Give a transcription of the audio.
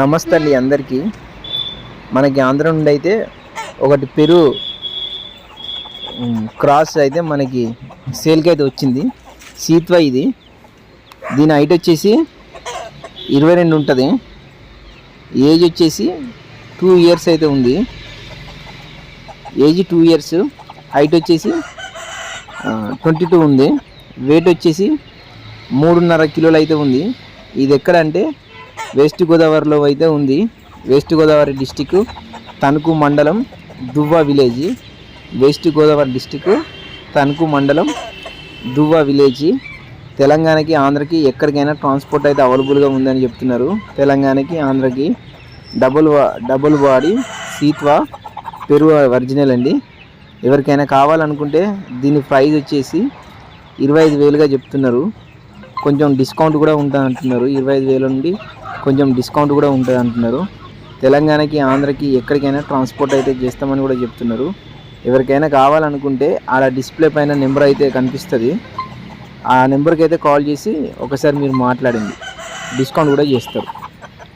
నమస్తే అండి అందరికీ. మనకి ఆంధ్ర నుండి అయితే ఒకటి పెరు క్రాస్ అయితే మనకి సేల్కి అయితే వచ్చింది. సీత్వ ఇది. దీని హైట్ వచ్చేసి ఇరవై రెండు ఉంటుంది. ఏజ్ వచ్చేసి టూ ఇయర్స్ అయితే ఉంది. Age two years. హైట్ వచ్చేసి ట్వంటీ టూ ఉంది. వెయిట్ వచ్చేసి మూడున్నర కిలోలు అయితే ఉంది. ఇది ఎక్కడ అంటే వెస్ట్ గోదావరిలో అయితే ఉంది. West Godavari district Tanuku mandal Duvva village. West Godavari district Tanuku mandal Duvva village. తెలంగాణకి ఆంధ్రకి ఎక్కడికైనా ట్రాన్స్పోర్ట్ అయితే అవైలబుల్గా ఉందని చెప్తున్నారు. తెలంగాణకి ఆంధ్రకి డబుల్ డబుల్ బాడీ సీత్వా పెరుగు ఒరిజినల్ అండి. ఎవరికైనా కావాలనుకుంటే దీని ప్రైస్ వచ్చేసి ఇరవై ఐదు వేలుగా చెప్తున్నారు. కొంచెం డిస్కౌంట్ కూడా ఉంటుంది అంటున్నారు. ఇరవై ఐదు వేల నుండి కొంచెం డిస్కౌంట్ కూడా ఉంటుంది అంటున్నారు. తెలంగాణకి ఆంధ్రకి ఎక్కడికైనా ట్రాన్స్పోర్ట్ అయితే చేస్తామని కూడా చెప్తున్నారు. ఎవరికైనా కావాలనుకుంటే ఆడ డిస్ప్లే పైన నెంబర్ అయితే కనిపిస్తుంది. ఆ నెంబర్కి అయితే కాల్ చేసి ఒకసారి మీరు మాట్లాడండి. డిస్కౌంట్ కూడా చేస్తారు.